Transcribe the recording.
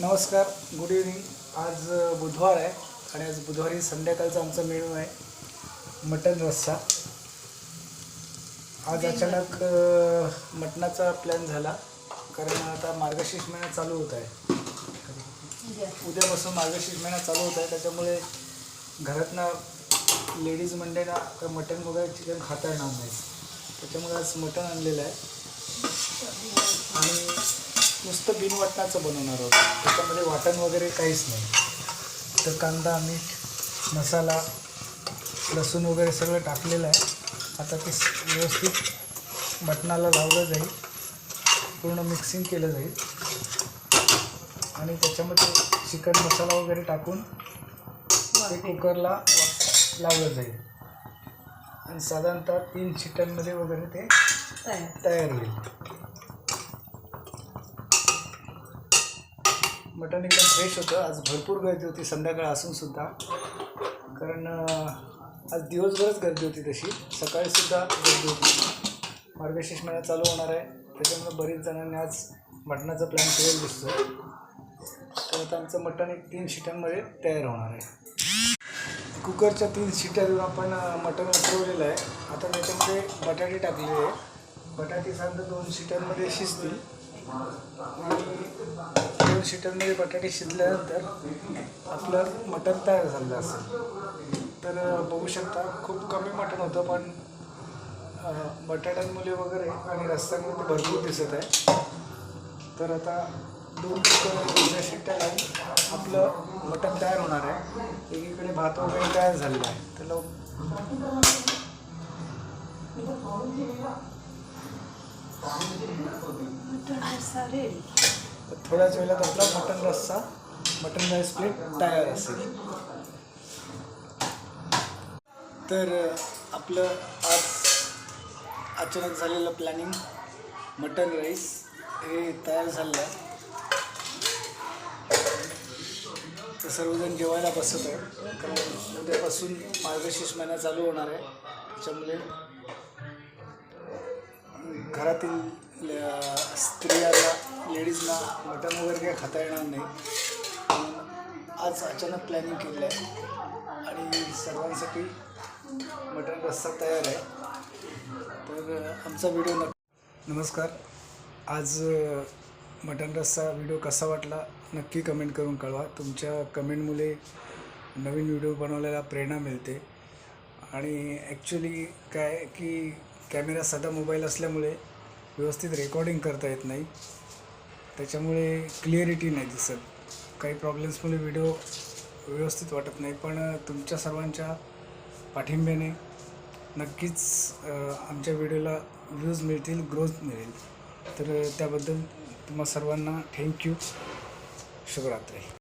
नमस्कार good evening आज बुधवार आहे आणि आज बुधवारी संध्याकाळचा आमचा मेनू आहे मटन रस्सा. आज अचानक मटणाचा प्लॅन झाला कारण आता मार्गशीर्ष महिना चालू होत आहे. उद्यापासून मार्गशीर्ष महिना चालू होत आहे त्याच्यामुळे घरातनं लेडीज तर मटन वगैरे चिकन खाता येणार नाही. त्याच्यामुळे आज मटण आणलेलं आहे. आणि नुसतं बिन वाटणाचं बनवणार आहोत. त्याच्यामध्ये वाटण वगैरे काहीच नाही. तर कांदा मीठ मसाला लसूण वगैरे सगळं टाकलेलं आहे. आता ते व्यवस्थित मटणाला लावलं जाईल. पूर्ण मिक्सिंग केलं जाईल. आणि त्याच्यामध्ये चिकन मसाला वगैरे टाकून ते कुकरला लावलं जाईल. आणि साधारणतः तीन चिकनमध्ये वगैरे ते तयार होईल. मटण एकदम फ्रेश होतं. आज भरपूर गर्दी होती. संध्याकाळ असून सुद्धा. कारण आज दिवसभरच गर्दी होती तशी. सकाळीसुद्धा गर्दी होती. मार्गशीर्ष महिना चालू होणार आहे. त्याच्यामुळे बरीच जणांनी आज मटणाचा प्लॅन केलेला दिसतो तर आता आमचं मटण एक तीन शिट्यांमध्ये तयार होणार आहे. कुकरच्या तीन शिट्या देऊन आपण मटण उतरवलेलं आहे. आता त्याच्यामध्ये बटाटे टाकलेले आहे. बटाटे साधारण दोन शिट्यांमध्ये शिजतील. दोन शिट्यांमध्ये बटाटे शिजल्यानंतर आपलं मटण तयार झालेलं असेल. तर बघू शकता खूप कमी मटण होतं पण बटाट्यांमुळे वगैरे आणि रस्त्यांमध्ये भरपूर दिसत आहे. तर आता दोन दुसऱ्या शिट्ट्या लावून आपलं मटण तयार होणार आहे. एकीकडे भात वगैरे तयार झालेला आहे. तर लव तर थोड्याच वेळात आपला मटन रस्सा मटन राईस प्लेट तयार असेल. तर आपलं आज अचानक झालेलं प्लॅनिंग मटन राईस हे तयार झालेलं आहे. तर सर्वजण जेवायला बसत आहे कारण उद्यापासून मार्गशीर्ष महिना चालू होणार आहे. त्याच्यामुळे घरातील स्त्रियाला लेडीजना मटण वगैरे काही खाता येणार नाही. म्हणून आज अचानक प्लॅनिंग केलं आहे. आणि सर्वांसाठी मटण रस्सा तयार आहे. तर आमचा व्हिडिओ नक्की नमस्कार. आज मटण रस्सा व्हिडिओ कसा वाटला नक्की कमेंट करून कळवा. तुमच्या कमेंटमुळे नवीन व्हिडिओ बनवल्याला प्रेरणा मिळते. आणि ॲक्च्युली काय की कॅमेरा साधा मोबाईल असल्यामुळे व्यवस्थित रेकॉर्डिंग करता येत नाही. त्याच्यामुळे क्लिअरिटी नाही दिसत. काही प्रॉब्लेम्समुळे व्हिडिओ व्यवस्थित वाटत नाही. पण तुमच्या सर्वांच्या पाठिंब्याने नक्कीच आमच्या व्हिडिओला व्ह्यूज मिळतील ग्रोथ मिळेल. तर त्याबद्दल तुम्हा सर्वांना थँक्यू शुभरात्री.